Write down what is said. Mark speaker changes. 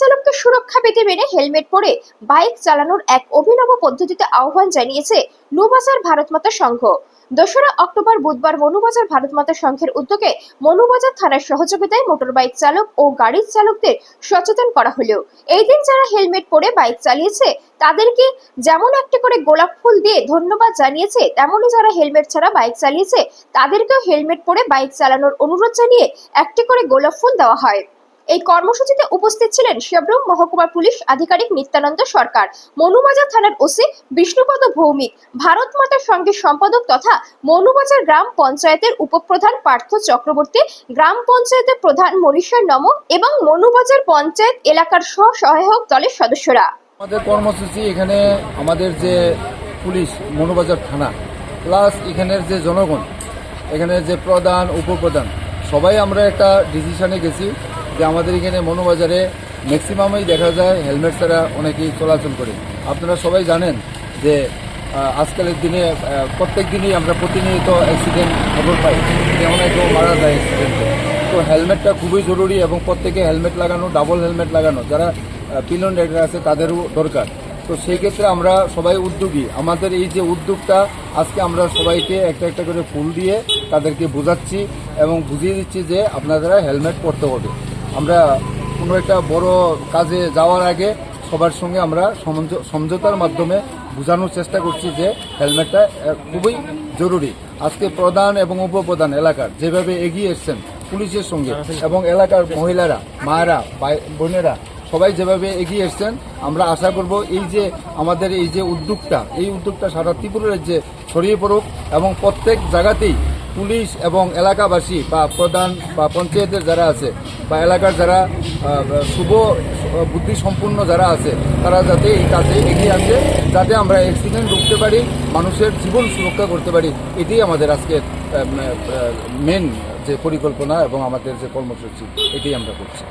Speaker 1: চালককে সুরক্ষা পেতে মেনে হেলমেট পরে বাইক চালানোর এক অভিনব পদ্ধতিতে আহ্বান জানিয়েছে নুবাজার ভারত মাতা সংঘ। দোসরা অক্টোবর বুধবার মনুবাজার ভারত মাতা সংঘের উদ্যোগে মনুবাজার থানার সহযোগিতায় মোটরবাইক চালক ও গাড়ির চালকদের সচেতন করা হলো। এই দিন যারা হেলমেট পরে বাইক চালিয়েছে, তাদেরকে যেমন একটি করে গোলাপ ফুল দিয়ে ধন্যবাদ জানিয়েছে, তেমনই যারা হেলমেট ছাড়া বাইক চালিয়েছে, তাদেরকেও হেলমেট পরে বাইক চালানোর অনুরোধ জানিয়ে একটি করে গোলাপ ফুল দেওয়া হয়। এই কর্মসূচিতে উপস্থিত ছিলেন শেবরুম মহকুমা পুলিশ আধিকারিক নিত্যানন্দ সরকার, মনুবাজার থানার ওসি বিষ্ণুপদ ভৌমিক, ভারত মাতার সঙ্গে সম্পাদক তথা মনুবাজার গ্রাম পঞ্চায়েতের উপপ্রধান পার্থ চক্রবর্তী, গ্রাম পঞ্চায়েতের প্রধান মনীষা নম এবং মনুবাজার পঞ্চায়েত এলাকার স্ব সহায়ক দলের সদস্যরা।
Speaker 2: আমাদের কর্মসূচি এখানে আমাদের যে পুলিশ, মনোবাজার থানা, প্লাস এখানের যে জনগণ এখানে যে প্রধান, উপপ্রধান, সবাই আমরা একটা ডিসিশনে গেছি। যে আমাদের এখানে মনোবাজারে ম্যাক্সিমামই দেখা যায় হেলমেট ছাড়া অনেকেই চলাচল করে। আপনারা সবাই জানেন যে আজকালের দিনে প্রত্যেক দিনই আমরা প্রতিনিয়ত অ্যাক্সিডেন্ট খবর পাই। যে অনেকেও মারা যায় অ্যাক্সিডেন্টে তো হেলমেটটা খুবই জরুরি এবং প্রত্যেকে হেলমেট লাগানো ডাবল হেলমেট লাগানো, যারা পিলন রাইডার আছে তাদেরও দরকার। তো সেই ক্ষেত্রে আমরা সবাই উদ্যোগী। আমাদের এই যে উদ্যোগটা, আজকে আমরা সবাইকে একটা একটা করে ফুল দিয়ে তাদেরকে বোঝাচ্ছি এবং বুঝিয়ে দিচ্ছি যে আপনারা হেলমেট পরতে হবে। আমরা কোনো একটা বড় কাজে যাওয়ার আগে সবার সঙ্গে আমরা সমঝ- সমঝোতার মাধ্যমে বোঝানোর চেষ্টা করছি যে হেলমেটটা খুবই জরুরি। আজকে প্রধান এবং উপপ্রধান এলাকার যেভাবে এগিয়ে এসছেন পুলিশের সঙ্গে এবং এলাকার মহিলারা, মায়েরা বোনেরা, সবাই যেভাবে এগিয়ে এসছেন, আমরা আশা করব এই যে আমাদের এই যে উদ্যোগটা, এই উদ্যোগটা সারা ত্রিপুরা রাজ্যে ছড়িয়ে পড়ুক এবং প্রত্যেক জায়গাতেই পুলিশ এবং এলাকাবাসী বা প্রধান বা পঞ্চায়েতের যারা আছে বা এলাকার যারা শুভ বুদ্ধি যারা আছে, তারা যাতে এই কাজে এগিয়ে আসে, যাতে আমরা অ্যাক্সিডেন্ট রুখতে পারি, মানুষের জীবন সুরক্ষা করতে পারি, এটাই আমাদের আজকে মেন যে পরিকল্পনা এবং আমাদের যে কর্মসূচি, এটাই আমরা করছি।